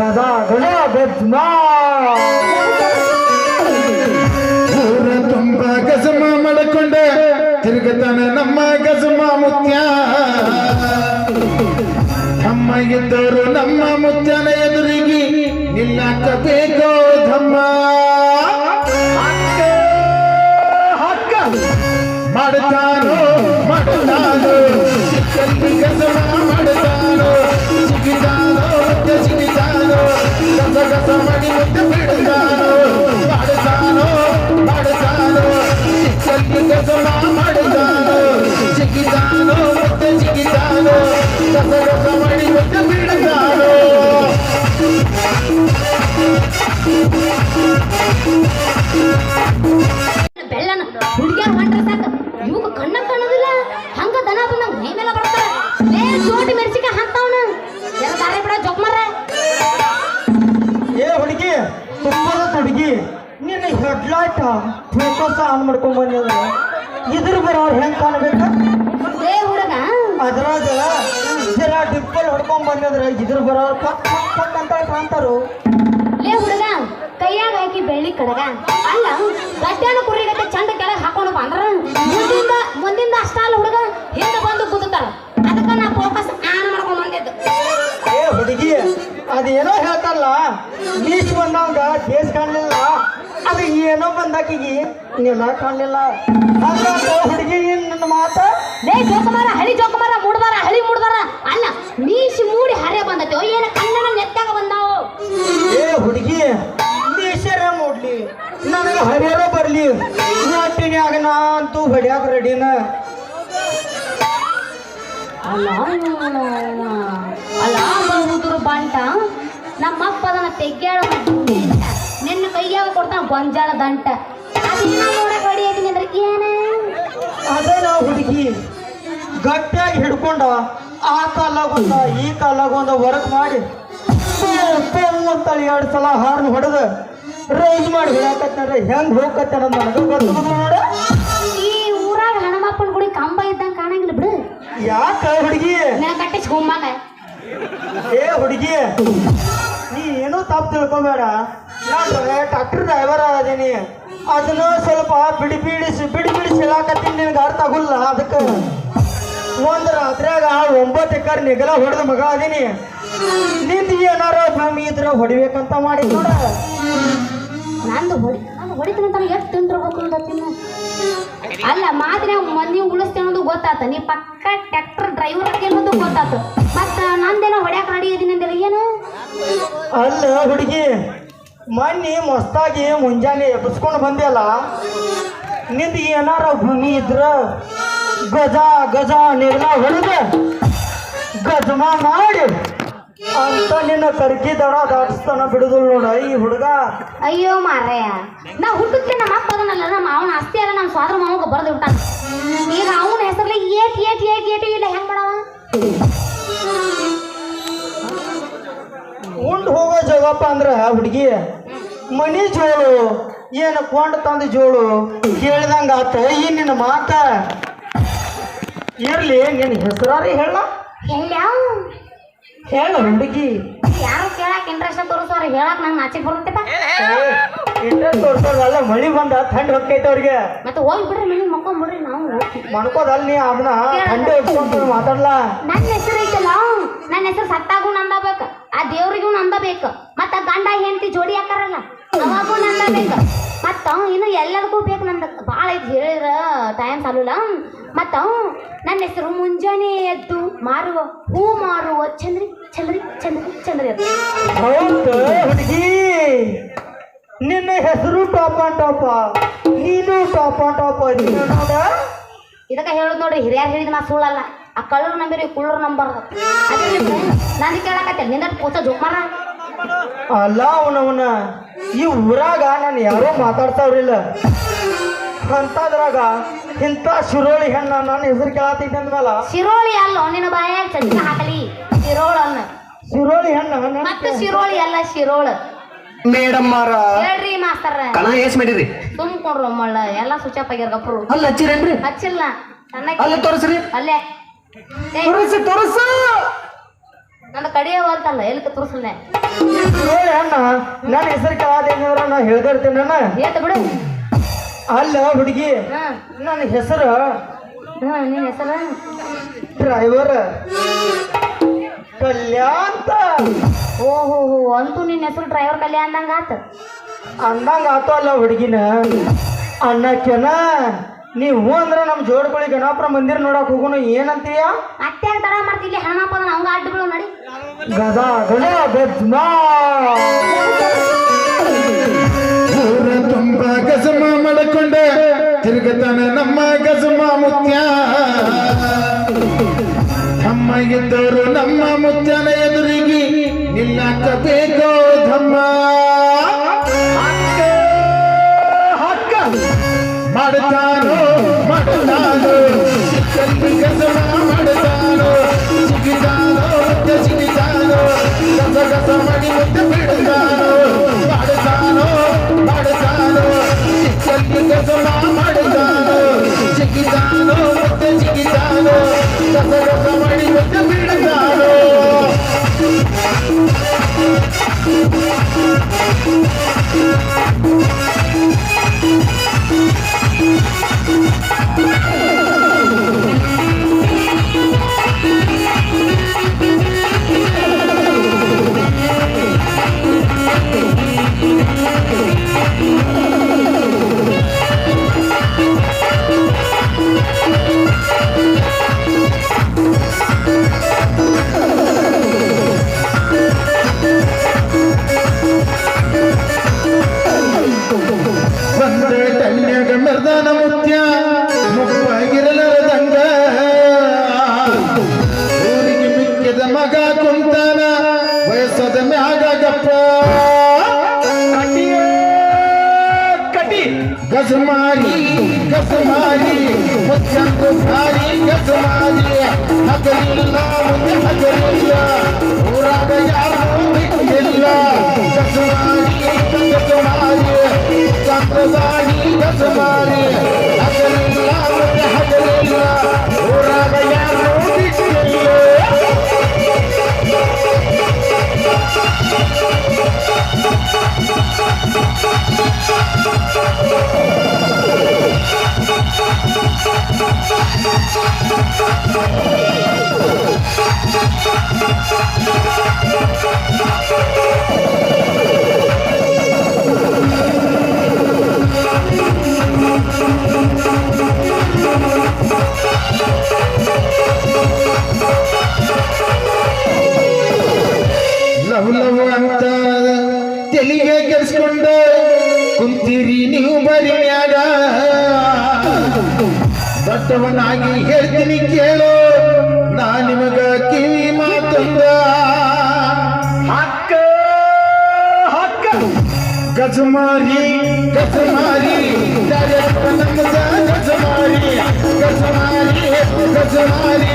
ಗದ ಗಜ ಗಜ್ಮ ಊರ ತುಂಬ ಗಜಮ ಮಡ್ಕೊಂಡ, ತಿರುಗತಾನೆ ನಮ್ಮ ಗಜಮ ಮುತ್ಯ. ನಮ್ಮ ಇದ್ದವರು ನಮ್ಮ ಮುತ್ಯನ ಎದುರಿಗೆ ನಿಲ್ಲಕಬೇಕೋ ಧಮ್ಮ. ಹಕ್ಕ ಮಾಡ್ತಾನೋ ಮಾಡ್ತಾನೋ ಗಜಮ ತುಂಬದ ಹುಡುಗಿ ನಿನ್ನ ಹೆಡ್ಲೈಟ್ ಫೋಕಸ್ ಆನ್ ಮಾಡ್ಕೊಂಡ್ ಬಂದಿದ ಇದ್ರ ಬರೋರು ಹೆಂಗ್ ಕಾಣ್ಬೇಕ? ಅದ್ರಾಗ ಜರ ಡಿಪ್ಪಲ್ ಹೊಡ್ಕೊಂಡ್ ಬಂದಿದ್ರ. ಇದ್ರ ಬರೋರು ಪಕ್ ಪಕ್ ಏ ಅಂತ ಕಾಣ್ತಾರು. ಲೇ ಹುಡುಗ ಕೈಯಾಗ ಹಾಕಿ ಬೆಳ್ಳಿ ಕಡಗ. ಅಲ್ಲ ಗಡ್ಡಾನ ಕುರಿಗತ್ತೆ ಚಂದ ಕೆಳಗೆ ಹಾಕೊಂಡು ಬಂದ್ರ ಮುಂದಿಂದ ಮುಂದಿಂದ ಅಷ್ಟ ಅಲ್ಲ ಹುಡುಗ ಹಿಂದೆ ಬಂದು ಕುದುತ್ತಾರ ಅದೇನೋ ಹೇಳ್ತಾರಲ್ಲ ನೀಚ್ ಬಂದಾಗ ಬೇಸ್ ಕಾಣಲಿಲ್ಲ. ಅದು ಏನೋ ಬಂದಾಕಿಗಿ ನೆಲ ಕಾಣಲಿಲ್ಲ. ಹುಡುಗಿ ನನ್ನ ಮಾತ? ಲೇ ಜೋಕುಮಾರ ಹಳಿ ಜೋಕುಮಾರ ಮೂಡ್ದಾರ ಹಳಿ ಮೂಡ್ದಾರ. ಅಲ್ಲ ಮೀಸಿ ಮೂಡಿ ಹರೇ ಬಂದೈತಿ. ಏನ ಕನ್ನಡ ನೆತ್ತಾಗ ಬಂದಾವು? ಏ ಹುಡುಗಿ ಮೀಸರ ಮೂಡ್ಲಿ. ನನಗೆ ಹರಿಯರ ಬರ್ಲಿ. ನಾಟಿನ್ಯಾಗ ನಾ ಅಂತೂ ಹೊಡ್ಯಾಕ ರೆಡಿನ ಅಲ್ಲ ಅಲ್ಲ ಬಹುದ್ರು ಬಂಟ. ನಮ್ಮಪ್ಪ ಅದನ್ನ ತೆಗ್ಯಾಳ ನಿನ್ನ ಕೈಯಾಗ ಕೊಡ್ತಾನ ಗೊಂಜಾಳ ದಂಟ. ನೋಡಕ್ ಐತಿ ಅಂದ್ರೆ ಏನ? ಅದೇ ನಾವು ಹುಡುಗಿ. ಗಟ್ಟಿಯಾಗಿ ಹಿಡ್ಕೊಂಡ ಆ ಕಾಲಾಗೊಂದ, ಈ ಕಾಲಾಗೊಂದ ವರ್ಕ್ ಮಾಡಿ ಅಂತೇಳಿ ಎರಡು ಸಲ ಹಾರ್ನ್ ಹೊಡೆದ ರೈಸ್ ಮಾಡಿ ಹೇಳಕತ್ತಾರ ಹೆಂಗ್ ಹೋಗತ್ತಾರ ನನಗೆ ಗೊತ್ತು ನೋಡ. ಯಾಕ ಹುಡುಗಿ? ನಾ ಕಟ್ಟಿಸ್ ಹೋಮಾಗ ಏ ಹುಡುಗಿ ನೀ ಏನೂ ತಪ್ಪು ತಿಳ್ಕೊಬೇಡ. ನಾನು ಟ್ರಾಕ್ಟರ್ ಡ್ರೈವರ್ ಅದೀನಿ ಅದನ್ನ ಸ್ವಲ್ಪ ಬಿಡಿ ಬಿಡಿಸಿ ಬಿಡಿ ಬಿಡಿಸಿ ಹೇಳಾಕತ್ತೀನಿ ನಿನಗೆ ಅರ್ಥ ಆಗುಲ್ಲ ಅದಕ್ಕೆ. ಒಂದು ರಾತ್ರಿಯಾಗ ಒಂಬತ್ತು ಎಕರೆ ನಿಗಲ ಹೊಡೆದ ಮಗ ಅದೀನಿ ನಿಂದ ಏನಾರ ಭೂಮಿ ಇದ್ರ ಹೊಡಿಬೇಕಂತ ಮಾಡಿ ನೋಡ ನಂದು ಹೊಡಿ ನಾನು ಹೊಡಿತೀನಿ ಅಂತ ಎಷ್ಟು ತಿಂದಿರ್ಬೇಕು ಅಂತ ತಿನ್ನು ಅಲ್ಲ, ಮಾದ್ರೆ ಮಂದಿ ಉಳಿಸ್ತೇನೋದು ಗೊತ್ತಾತ. ನೀ ಪಕ್ಕ ಟ್ರ್ಯಾಕ್ಟರ್ ಡ್ರೈವರ್ ಅನ್ನೋದು ಗೊತ್ತಾತು. ಮತ್ತ ನಂದೇನೋ ಹೊಡ್ಯಾಕ ರೆಡಿ ಇದೀನಿ ಅಂದ್ರೆ ಏನು? ಅಲ್ಲ, ಹುಡುಗಿ, ಮೊನ್ನೆ ಮಸ್ತಾಗಿ ಮುಂಜಾನೆ ಎಬ್ಬಿಸ್ಕೊಂಡು ಬಂದೆಲ್ಲ. ನಿಂದ ಏನಾರ ಭೂಮಿ ಇದ್ರ ಗಜ ಗಜ ನೆಗಲ ಹೊಡೆದ ಗಜಮಾ ಮಾಡಿ ಅಂತ ನಿನ್ನ ಕರ್ಕಿ ದಡ ದಾಟಿಸ್ತಾನ ಬಿಡುದಿಲ್ಲ ನೋಡ. ಈ ಹುಡುಗ. ಅಯ್ಯೋ ಮಾರಯ್ಯ. ನಾ ಹುಟ್ಟಕ್ಕೆ ನಮ್ಮ ಅಪ್ಪ ಅದನ್ನಲ್ಲ ನಮ್ಮ ಅವನ ಆಸ್ತಿ ಅಲ್ಲ ನಮ್ಮ ಸ್ವಾದ್ರ ಮಾವಗ ಬರೆದು ಬಿಟ್ಟಾನ ಈಗ ಅವನ ಹೆಸರಲ್ಲಿ ಏಟ್ ಏಟ್ ಏಟ್ ಏಟ್ ಇಲ್ಲ ಹೆಂಗ್ ಮಾಡವ? ಉಂಡ್ ಹೋಗೋ ಜಗಪ್ಪ ಅಂದ್ರ ಹುಡುಗಿ. ಮನಿ ಜೋಳು ಏನು ಕೊಂಡ ತಂದ ಜೋಳು ಕೇಳ್ದಂಗ ಆತ. ಈ ನಿನ್ನ ಮಾತ. ಇರ್ಲಿ ನಿನ್ನ ಹೆಸರಾರಿ ಹೇಳ. ಎಲ್ಲ ಹೇಳ ಹುಡುಗಿ ಯಾರು ಕೇಳಕ್ ಇಂಟ್ರೆಸ್ಟ್ ತೋರಿಸೋರು ಹೇಳಕ್ ನಂಗೆ ನಾಚಿಕ್ ಬರುತ್ತಪ್ಪ ಇಂಟ್ರೆಸ್ಟ್ ತೋರಿಸೋದಲ್ಲ ಮಳಿ ಬಂದ ಥಂಡ್ ಹೊಕ್ಕೈತೆ ಅವ್ರಿಗೆ. ಮತ್ತೆ ಹೋಗಿ ಬಿಡ್ರಿ ಮನೆ ಮಕ್ಕೊಂಬಿಡ್ರಿ ನಾವು. ಮನ್ಕೋದಲ್ಲ ನೀ ಅದನ್ನ ಥಂಡಿ ಹೊಡ್ಸ್ಕೊಂತ ಮಾತಾಡ್ಲಾ. ನನ್ನ ಹೆಸರು ಐತಲ್ಲ ನನ್ನ ಹೆಸರು ಸತ್ತಾಗೂ ನಂದಬೇಕು ಆ ದೇವ್ರಿಗೂ ನಂದಬೇಕು ಮತ್ತ ಗಂಡ ಹೆಂಡತಿ ಜೋಡಿ ಹಾಕಾರಲ್ಲ ಅವಾಗೂ ನಂದಬೇಕು ಮತ್ತ ಇನ್ನು ಎಲ್ಲದಕ್ಕೂ ಬೇಕು ನಂದ. ಭಾಳ ಐತಿ ಹೇಳಿದ್ರ ಟೈಮ್ ಸಾಲಲ್ಲ. ಮತ್ತ ನನ್ನ ಹೆಸರು ಮುಂಜಾನೆ ಎದ್ದು ಮಾರುವ ಹೂ ಮಾರುವ ಚಂದ್ರಿ ಚಂದ್ರಿ ಚಂದ್ರಿ ಚಂದ್ರಿ ಹುಡುಗಿ. ನಿನ್ನ ಹೆಸರು ಟಾಪ್ ಆನ್ ಟಾಪ. ನೀನು ಟಾಪ್ ಆನ್ ಟಾಪ್ ನೋಡ. ಇದಕ್ಕೆ ಹೇಳೋದು ನೋಡ್ರಿ ಹಿರಿಯರು ಹೇಳಿದ ನಾ ಸುಳ್ಳಲ್ಲ. ಆ ಕಳ್ಳರು ನಂಬಿರಿ ಕುಳ್ಳರು ನಂಬರ್ ನಾನ್ ಕೇಳಕತ್ತೆ ನಿನ್ನ ಪೋಚ ಜೋಕ್ಮಾರ ಅಲ್ಲ ಅವನವನ ಈ ಊರಾಗ ನಾನು ಯಾರೋ ಮಾತಾಡ್ತಾವ್ರಿಲ್ಲ ಅಂತದ್ರಾಗ ಇಂಥ ಶಿರೋಳಿ ಹೆಣ್ಣ ನನ್ನ ಹೆಸರು ಕೇಳತ್ತಿದ್ದೆ ಅಂದ್ಮೇಲ ಶಿರೋಳಿ ಅಲ್ಲೋ ನಿನ್ನ ಬಾಯಾಗ ಚಚ್ಕ ಹಾಕಲಿ. ಶಿರೋಳ ಅನ್ನ ಶಿರೋಳಿ ಹೆಣ್ಣ ನನ್ನ ಮತ್ತೆ ಶಿರೋಳಿ ಅಲ್ಲ ಶಿರೋಳ. ಮೇಡಮ್ ಮಾರ ಹೇಳ್ರಿ ಮಾಸ್ತರ ಕಣ ಎಸ್ ಮಾಡಿರಿ. ತುಂಬ್ಕೊಂಡ್ರು ಮಳ್ಳ ಎಲ್ಲ ಸ್ವಿಚ್ ಆಗ್ಯಾರ ಗಪ್ರು. ಅಲ್ಲ ಹಚ್ಚಿರೇನ್ರಿ? ಹಚ್ಚಿಲ್ಲ. ಅಲ್ಲೇ ತೋರಿಸ್ರಿ. ಅಲ್ಲೇ. ಏ, ತೋರಿಸಿ ತೋರಿಸು. ನನ್ನ ಕಡಿಯವ ಅಂತಲ್ಲ ಎಲ್ಲಿ ತೋರಿಸಲ್ನೆ? ನೋಡಿ ಅಣ್ಣ ನನ್ನ ಹೆಸರು ಕೇಳಾದೇನಿದ್ರ ನಾ ಹೇಳ್ದಿರ್ತೀನಿ ನಾನು ಏತ ಬಿಡು. ಅಲ್ಲ ಹುಡುಗಿ ನನ್ನ ಹೆಸರು. ನಿನ್ನ ಹೆಸರು? ಡ್ರೈವರ್. ಕಲ್ಯಾಂತ ಓಹೋ ಹೋ ಅಂತೂ ನಿನ್ನ ಹೆಸರು ಡ್ರೈವರ್ ಕಲ್ಯಾಣ ಅಂದಂಗ ಆತ? ಅಂದಂಗ ಆತು ಅಲ್ಲ ಹುಡುಗಿನ. ಅನ್ನಕ್ಕೆನ ನೀವು ಅಂದ್ರೆ ನಮ್ಮ ಜೋಡ್ಕೊಳ್ಳಿ ಗಣಪುರ ಮಂದಿರ ನೋಡಕ್ ಹೋಗೋಣ ಏನಂತೀಯ? ಮತ್ತೆ ತರ ಮಾಡ್ತಿಲ್ಲಿ ಅವಂಗ ನಡಿ. ಗದ ಗದ ಗಸಮ ಮಾಡಿಕೊಂಡ. ತಿರುಗತಾನೆ ನಮ್ಮ ಗಜಮ ಮುತ್ಯ. ತಮ್ಮ ಇದ್ದವರು ನಮ್ಮ ಮುತ್ಯನ ಎದುರಿಗಿ ನಿಲ್ಲಾಕ ಬೇಕೋ ಧಮ್ಮ ಮಾಡುತ್ತಾನೋ ಮಾಡುತ್ತಾನೋ. ಗಜಮ ಮಾಡುತ್ತಾನೋ ಸಿಗಿದಾನೋ ಮತ್ತೆ ಸಿಗಿದಾನೋ ಗಸ ಗಸ ಮಾಡಿ ಮತ್ತೆ ಬಿಡುತ್ತಾನೋ, ಮಾಡುತ್ತಾನೋ. गजमारी गजमारी मुझको सारी गजमारी हजरिल्ला मुझे हजरिल्ला पूरा गया हजरिल्ला गजमारी गजमारी चंद्रदानी गजमारी हजरिल्ला मुझे हजरिल्ला पूरा गया తెలివే తెలుసుకుంటే కుంతిరి నీవు బలివే ಸತ್ತವನಾಗಿ ಹೇಳ್ತೀನಿ ಕೇಳು. ನಾ ನಿಮಗ ಕಿವಿ ಮಾತಂದ ಹಕ್ಕ ಹಕ್ಕ ಗಜಮಾರಿ ಗಜಮಾರಿ ಗಜಮಾರಿ ಗಜಮಾರಿ ಗಜಮಾರಿ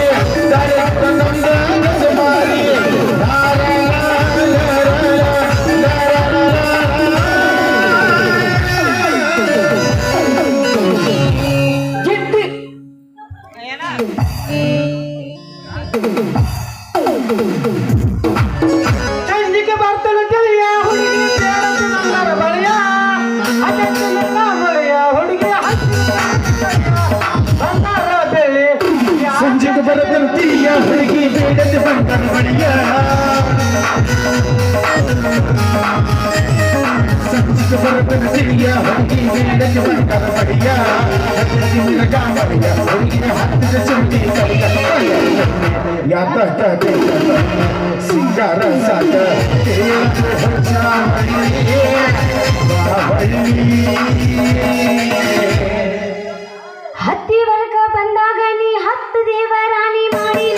ಸಿಂಗಾರ ಸಾಕ ತೇರು ಹಚ್ಚಾಮಣಿ ಬಾಬಳಿ ಹತ್ತಿ ವರ್ಗ ಬಂದಾಗ ನೀ ಹತ್ತು ದೇವರಾಣಿ ಮಾಡಿ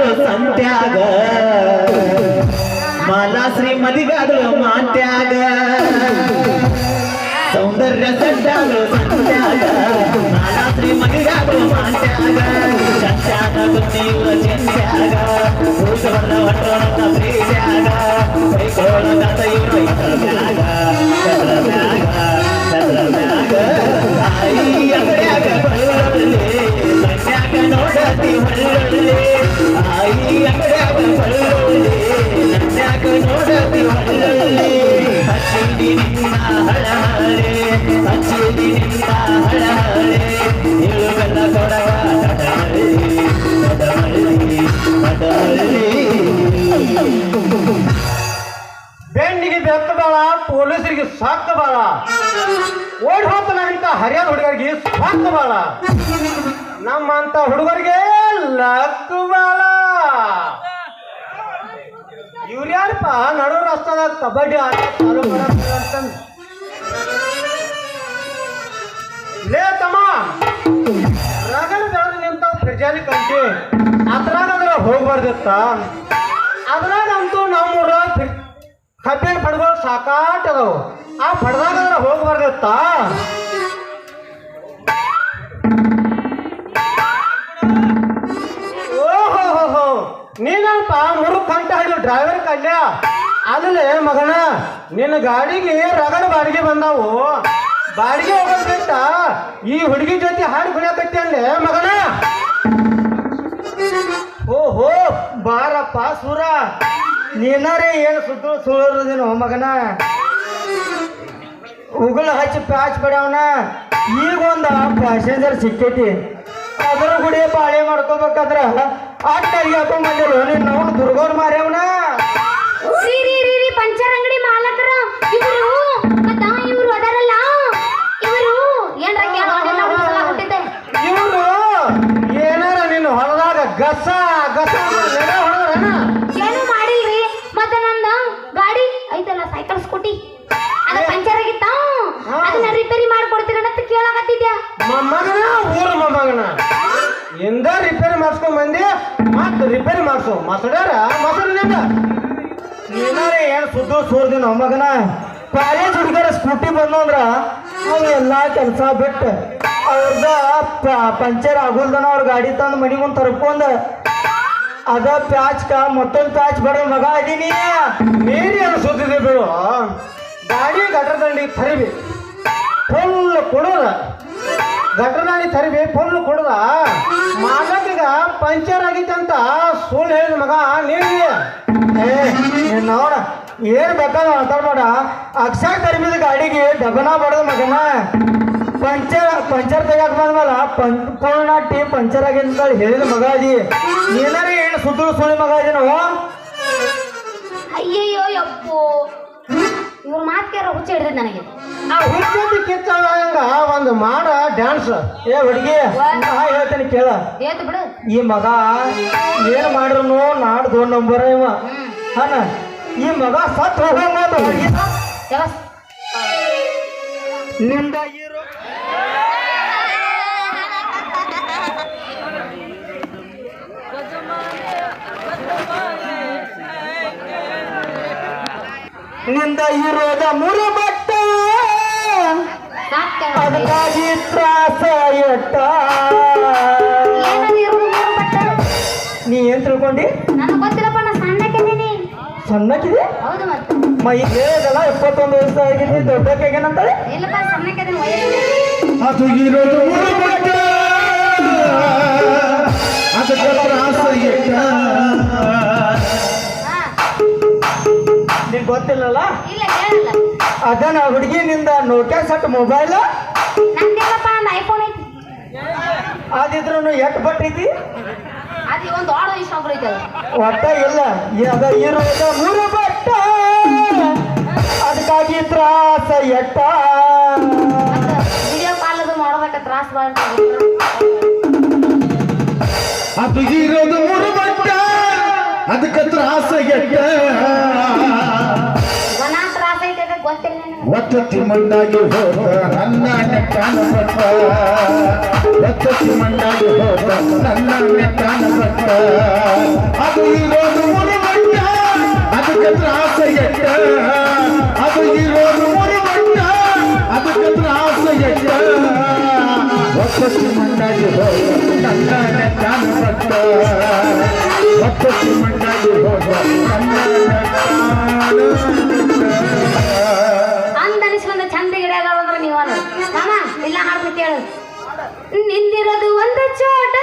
ಮದುವೆಯಾದ್ರು ಸಂತ್ಯಾಗ ಮಾಲಾಶ್ರೀ ಮದುವೆಯಾದ್ರು ಮಾತ್ಯಾಗ ಸೌಂದರ್ಯ ಸಂತ್ಯಾದ್ರು ಸಂತ್ಯಾಗ ಮಾಲಾಶ್ರೀ ಮದುವೆಯಾದ್ರು ಮಾತ್ಯಾಗ ಸಂತ್ಯಾಗ ಬುದ್ಧಿಯುವ ಚಂದ್ಯಾಗ ಪುರುಷವನ್ನ ಹೊಟ್ಟವನ್ನ ಪ್ರೀತ್ಯಾಗ ಕೈಕೋಳ ದಾತ ಇವರು ಇತರ ಮ್ಯಾಗ ಬೆತ್ತ ಬಾಳ ಪೊಲೀಸರಿಗೆ ಸಾಕ ಬಾಳ ಓಡಿ ಹೋಗ್ತಾನ ಅಂತ ಹರಿಯಾದ ಹುಡುಗರಿಗೆ ಸಾಕ ಬಾಳ ನಮ್ಮಂತ ಹುಡುಗರಿಗೆ ಲಕ್ ಬಾಳ ಇವ್ರು ಯಾರಪ್ಪ? ನಡು ರಸ್ತದ ಕಬಡ್ಡಿ. ಲೇ ತಮ್ಮ ರಗಲ್ ಬೆಳೆದು ನಿಂತ ಪ್ರಜಾಲಿ ಕಂಟಿ ಅದ್ರಾಗ ಅಂದ್ರೆ ಹೋಗ್ಬಾರ್ದಿತ್ತ? ಅದ್ರಾಗಂತೂ ನಮ್ಮೂರ ಕಬ್ಬಿನ ಪಡ್ಗಳು ಸಾಕಾಟ್ ಅದಾವು. ಆ ಪಡ್ದಾಗ ಅಂದ್ರೆ ಹೋಗ್ಬಾರ್ದಿತ್ತ? ನೀನಪ್ಪ ಮೂರು ಕಂಟ ಡ್ರೈವರ್ ಕಲ್ಯ ಅಲ್ಲೇ ಮಗನ, ನಿನ್ನ ಗಾಡಿಗೆ ರಗಡ ಬಾಡಿಗೆ ಬಂದಾವು. ಬಾಡಿಗೆ ಹೋಗೋದ್ ಬಿಟ್ಟ ಈ ಹುಡುಗಿ ಜೊತೆ ಹಾಡು ಕುಣಿಯಕತ್ತಿ ಅಲ್ಲೇ ಮಗನ. ಓಹೋ, ಬಾರಪ್ಪ, ಸೂರ. ನೀನಾರೇ ಏನು ಸುದ್ದು ಸುಳ್ಳೋದಿನ ಮಗನ. ಉಗುಳು ಹಚ್ಚಿ ಪ್ಯಾಚ್ ಬಿಡವನ ಈಗ ಒಂದು ಪ್ಯಾಸೆಂಜರ್ ಸಿಕ್ಕೈತಿ. ಅದ್ರ ಗುಡಿ ಬಾಳೆ ಮಾಡ್ಕೋಬೇಕಾದ್ರ ಅಟ್ಟರಿಗೆ ಹಾಕೊಂಡ್ ಬಂದಿರು ನೀನ್ ನಾವು ದುರ್ಗೋರ್ ಮಾರ್ಯವನ ರೀ ರೀ ರೀ ರೀ ಪಂಚರ್ ಅಂಗಡಿ ಮಾಲಕರ ಇವರು ಏನ್ ನಮ್ಮ ಮಗನ ಕಾಲೇಜ್ ಹುಡುಗರ ಸ್ಕೂಟಿ ಬಂದು ಅಂದ್ರೆ ಅವ್ ಎಲ್ಲಾ ಕೆಲಸ ಬಿಟ್ಟು ಅವ್ರದ ಪಂಚರ್ ಆಗುಲ್ದನ ಅವ್ರ ಗಾಡಿ ತಂದು ಮನಿ ಮುಂದ್ ತರ್ಕೊಂಡ ಅದ ಪ್ಯಾಚ್ಕ ಮತ್ತೊಂದು ಪ್ಯಾಚ್ ಬಡ ಮಗ ಅದೀನಿ. ನೀರಿ ಅನ್ಸುತ್ತಿದೆ ಬಿಡು ಗಾಡಿ ಗಟ್ರ ದಂಡಿ ತರಿಬಿ. ಫುಲ್ ಕೊಡೋದ. ಗಟರ್ ದಾಂಡಿ ತರಿಬಿ ಫುಲ್ ಕೊಡದ. ಮಾಲಕಿಗ ಪಂಚರ್ ಆಗಿತ್ತಂತ ಸುಳ್ಳು ಹೇಳಿದ ಮಗ ಏ ನೋಡ. ಏನ್ ಬೇಕಾದ ಮಾಡ. ಅಕ್ಷರ ತರಿಬಿದ ಗಾಡಿಗೆ ಡಬನ ಬಡದ ಮಗನ. ಪಂಚರ್ ಪಂಚರ್ ತೆಗಿಯಕ್ ಬಂದ್ಮೇಲೆ ಪಂ ಪೂರ್ಣ ಟೀ ಪಂಚರ್ ಆಗಿದೆ ಅಂತ ಹೇಳಿದ ಮಗ ಅದಿ. ನೀನಾರ ಏನು ಸುದ್ದು ಸುಳಿ ಮಗ ಅದಿ ನಾವು? ಅಯ್ಯಯ್ಯೋ ಯಪ್ಪು. ಇವ್ರ ಮಾತ್ ಕೇಳ ಹುಚ್ಚ ಹಿಡಿದ್ ನನಗೆ. ಆ ಹುಚ್ಚಿ ಕಿತ್ತಂಗ ಒಂದು ಮಾಡ ಡ್ಯಾನ್ಸ್ ಏ ಹುಡುಗಿ ನಾ ಹೇಳ್ತೇನೆ ಕೇಳ. ಏತ್ ಬಿಡು. ಈ ಮಗ ಏನ್ ಮಾಡಿದ್ರು ನಾಡ್ದು ನಂಬರ್ ಇವ. ಹನ ಈ ಮಗ ಸತ್ ಹೋಗೋದು ನಿಂದ ಇರು. ನಿಂದ ಇರೋದ ಮೂರು ಬಟ್ಟ. ಅದಕ್ಕಾಗಿ ತ್ರಾಸ ಎಟ್ಟ. ನೀ ಏನ್ ತಿಳ್ಕೊಂಡಿ? ಸಣ್ಣಕ್ಕಿದೆ? ಹೌದು ಮತ್ತೆ ಮ ಈಗ ಹೇಳಿದಲ್ಲ ಇಪ್ಪತ್ತೊಂದು ವರ್ಷ ಆಗಿದೆ. ವಯಸ್ಸು ಅದು ಇರೋದು ಅದಕ್ಕೆ ತ್ರಾಸ ನಿಂಗೆ ಗೊತ್ತಿಲ್ಲಲ್ಲ? ಇಲ್ಲ ಹೇಳಲ್ಲ ಅದನ್ನ ಹುಡುಗಿನಿಂದ ನೋಟ್ಯಾ ಸಟ್ ಮೊಬೈಲ್ ಆದಿದ್ರು ಎಟ್ ಬಟ್ಟೈತಿ ಅದು ಒಂದು ಆಡೋ ಇಷ್ಟ ಐತೆ ಒಟ್ಟ ಇಲ್ಲ. ಅದ ಇರೋದ ಮೂರು ಬಟ್ಟ. ಅದಕ್ಕಾಗಿ ತ್ರಾಸ ಎಟ್ಟ? ವಿಡಿಯೋ ಕಾಲ್ ಅದು ಮಾಡೋದಕ್ಕೆ ತ್ರಾಸ ಅದು ಇರೋದು ಮುರುಬಟ್ಟ ಅದಕ್ಕೆ ತ್ರಾಸ ಎಟ್ಟ? ಒತ್ತತಿ ಮಣ್ಣಾಗಿ ಹೋದ ನನ್ನ ನೆಟ್ಟಾನ ಪಟ್ಟ ಒತ್ತತಿ ಮಣ್ಣಾಗಿ ಹೋದ ನನ್ನ ನೆಟ್ಟಾನ ಪಟ್ಟ ಅದು ಇರೋದು ಮುರುಬಟ್ಟ ಅದಕ್ಕೆ ತ್ರಾಸ ಎಟ್ಟ ಅದು ಇರೋದು ಮುರುಬಟ್ಟ ಅದಕ್ಕೆ ತ್ರಾಸ ಒಪ್ಪತ್ತು ಮಂಡಾಗಿ ಹೋದ ನನ್ನ ನೆಚ್ಚಾನ ಭಕ್ತ ಒಪ್ಪತ್ತು ಮಂಡಾಗಿ ಹೋದ ನನ್ನ ನೆಚ್ಚಾನ ఇందిరదు వంద చోట.